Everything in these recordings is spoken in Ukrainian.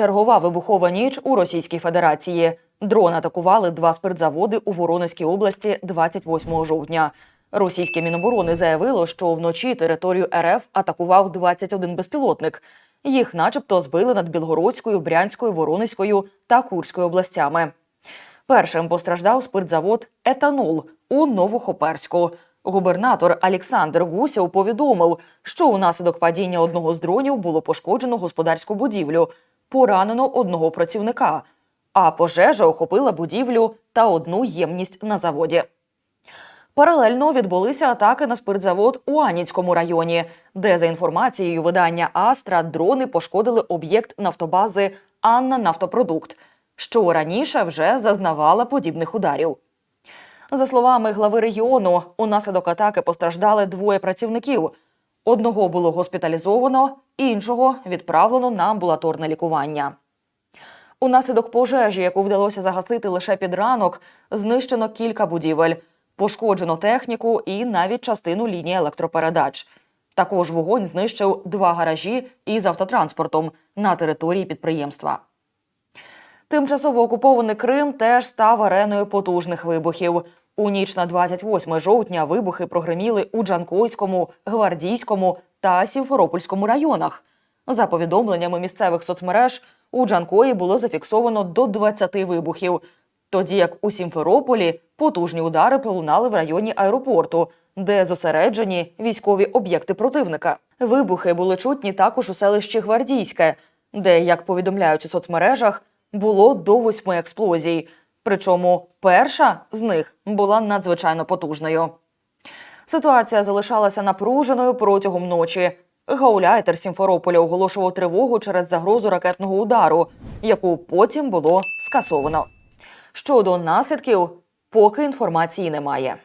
Чергова вибухова ніч у Російській Федерації. Дрон атакували два спиртзаводи у Воронезькій області 28 жовтня. Російське міноборони заявило, що вночі територію РФ атакував 21 безпілотник. Їх, начебто, збили над Білгородською, Брянською, Воронезькою та Курською областями. Першим постраждав спиртзавод Етанол у Новохоперську. Губернатор Олександр Гусєв повідомив, що унаслідок падіння одного з дронів було пошкоджено господарську будівлю, поранено одного працівника, а пожежа охопила будівлю та одну ємність на заводі. Паралельно відбулися атаки на спиртзавод у Аніцькому районі, де, за інформацією видання Астра, дрони пошкодили об'єкт нафтобази Анна Нафтопродукт, що раніше вже зазнавала подібних ударів. За словами глави регіону, унаслідок атаки постраждали двоє працівників. Одного було госпіталізовано, іншого відправлено на амбулаторне лікування. Унаслідок пожежі, яку вдалося загасити лише під ранок, знищено кілька будівель, пошкоджено техніку і навіть частину лінії електропередач. Також вогонь знищив два гаражі із автотранспортом на території підприємства. Тимчасово окупований Крим теж став ареною потужних вибухів. У ніч на 28 жовтня вибухи прогреміли у Джанкойському, Гвардійському та Сімферопольському районах. За повідомленнями місцевих соцмереж, у Джанкої було зафіксовано до 20 вибухів, тоді як у Сімферополі потужні удари пролунали в районі аеропорту, де зосереджені військові об'єкти противника. Вибухи були чутні також у селищі Гвардійське, де, як повідомляють у соцмережах, було до восьми експлозій. Причому перша з них була надзвичайно потужною. Ситуація залишалася напруженою протягом ночі. Гауляйтер Сімферополя оголошував тривогу через загрозу ракетного удару, яку потім було скасовано. Щодо наслідків, поки інформації немає.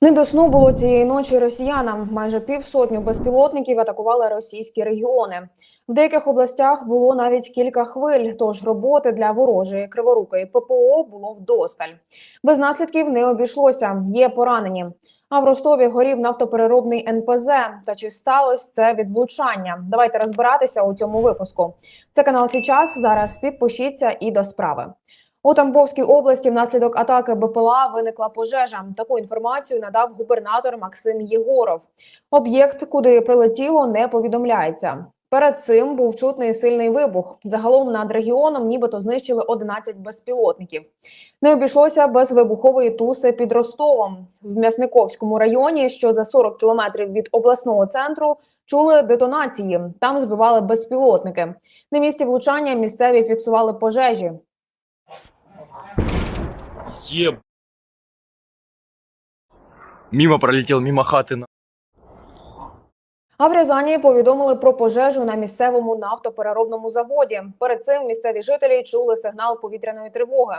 Не до сну було цієї ночі росіянам. Майже півсотню безпілотників атакували російські регіони. В деяких областях було навіть кілька хвиль, тож роботи для ворожої криворукої ППО було вдосталь. Без наслідків не обійшлося. Є поранені. А в Ростові горів нафтопереробний НПЗ. Та чи сталося це від влучання? Давайте розбиратися у цьому випуску. Це канал Січас. Зараз підпишіться і до справи. У Тамбовській області внаслідок атаки БПЛА виникла пожежа. Таку інформацію надав губернатор Максим Єгоров. Об'єкт, куди прилетіло, не повідомляється. Перед цим був чутний сильний вибух. Загалом над регіоном нібито знищили 11 безпілотників. Не обійшлося без вибухової туси під Ростовом в М'ясниковському районі, що за 40 кілометрів від обласного центру. Чули детонації. Там збивали безпілотники. На місці влучання місцеві фіксували пожежі. Еб. Мимо пролетел, мимо хаты. на- А в Рязані повідомили про пожежу на місцевому нафтопереробному заводі. Перед цим місцеві жителі чули сигнал повітряної тривоги.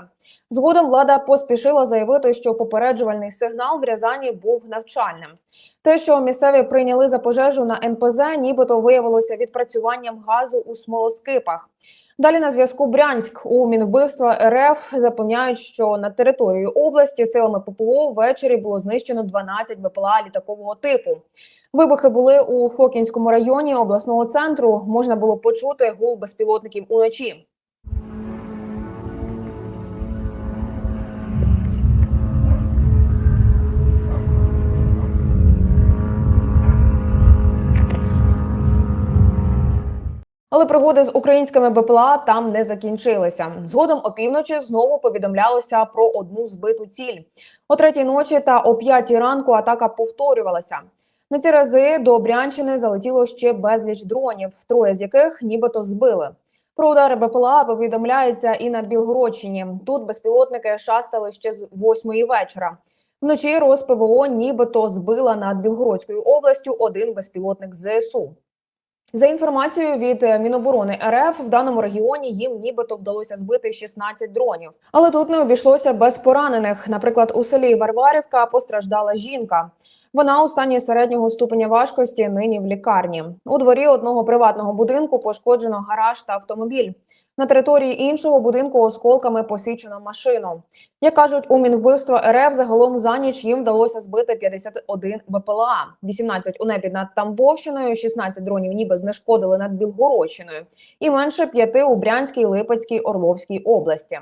Згодом влада поспішила заявити, що попереджувальний сигнал в Рязані був навчальним. Те, що місцеві прийняли за пожежу на НПЗ, нібито виявилося відпрацюванням газу у смолоскипах. Далі на зв'язку Брянськ у Мінвбивства РФ запевняють, що на території області силами ППО ввечері було знищено 12 БПЛА літакового типу. Вибухи були у Фокінському районі обласного центру. Можна було почути гул безпілотників уночі. Але пригоди з українськими БПЛА там не закінчилися. Згодом опівночі знову повідомлялося про одну збиту ціль. О третій ночі та о п'ятій ранку атака повторювалася. На ці рази до Брянщини залетіло ще безліч дронів, троє з яких нібито збили. Про удари БПЛА повідомляється і на Білгородщині. Тут безпілотники шастали ще з восьмої вечора. Вночі РосПВО нібито збила над Білгородською областю один безпілотник ЗСУ. За інформацією від е, Міноборони РФ, в даному регіоні їм нібито вдалося збити 16 дронів. Але тут не обійшлося без поранених. Наприклад, у селі Варварівка постраждала жінка. Вона у стані середнього ступеня важкості нині в лікарні. У дворі одного приватного будинку пошкоджено гараж та автомобіль. На території іншого будинку осколками посічено машину. Як кажуть, у Мінвбивства РФ загалом за ніч їм вдалося збити 51 БПЛА, 18 у небі над Тамбовщиною, 16 дронів ніби знешкодили над Білгородщиною і менше п'яти у Брянській, Липецькій, Орловській області.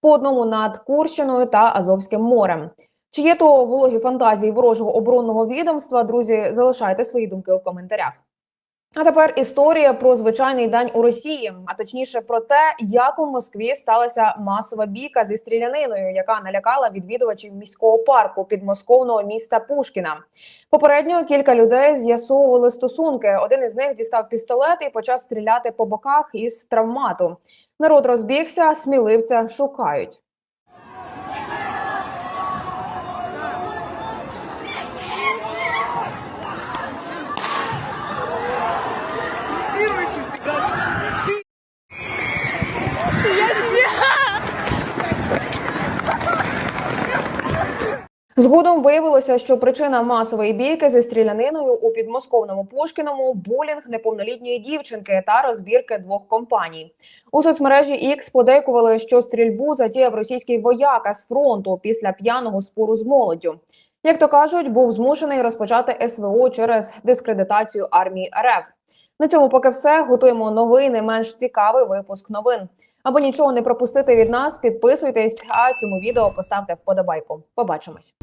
По одному над Курщиною та Азовським морем. Чи є то вологі фантазії ворожого оборонного відомства? Друзі, залишайте свої думки у коментарях. А тепер історія про звичайний день у Росії, а точніше про те, як у Москві сталася масова бійка зі стріляниною, яка налякала відвідувачів міського парку підмосковного міста Пушкіна. Попередньо кілька людей з'ясовували стосунки. Один із них дістав пістолет і почав стріляти по боках із травмату. Народ розбігся, сміливця шукають. Згодом виявилося, що причина масової бійки зі стріляниною у підмосковному Пушкіному булінг неповнолітньої дівчинки та розбірки двох компаній. У соцмережі X подейкували, що стрільбу затіяв російський вояка з фронту після п'яного спору з молоддю. Як то кажуть, був змушений розпочати СВО через дискредитацію армії РФ. На цьому поки все. Готуємо новий, не менш цікавий випуск новин. Аби нічого не пропустити від нас, підписуйтесь, а цьому відео поставте вподобайку. Побачимось.